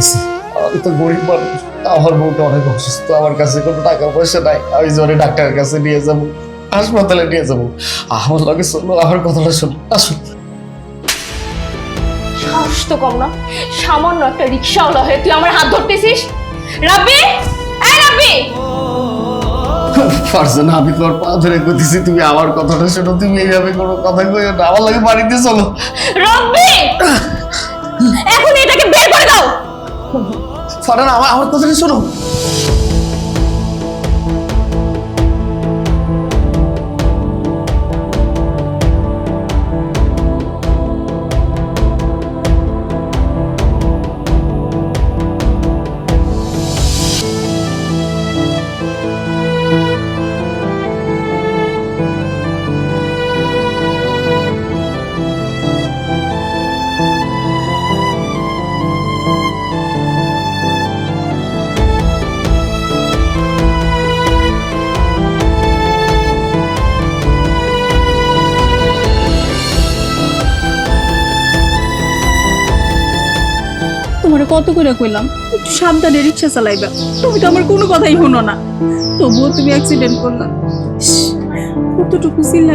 করতেছি আমি তো গরিব মানুষ আমার বউটা অনেক অসুস্থ আমার কাছে কোনো টাকা পয়সা নাই আমি জোরে ডাক্তারের কাছে নিয়ে যাব হাসপাতালে নিয়ে যাব। আমার লগে চলো আমার কথাটা শোনো আসো সাহস তো কম না সামান্য একটা রিক্সাওয়ালা হয়ে তুই আমার হাত ধরতেছিস? রাব্বি? এই রাব্বি! পারছ আমি তোমার পা ধরে করতেছি তুমি আমার কথাটা শোনো তুমি এইভাবে কোনো কথা কইও না আমার লাগে বাড়িতে চলো। রাব্বি! ফারান আমার আমার কথাটা শোনো তোমার কত করে কইলাম? একটু সাবধানে রিক্সা চালাইবা। তুমি তো আমার কোনো কথাই হলো না। তবুও তুমি অ্যাক্সিডেন্ট করলাম কতটুকু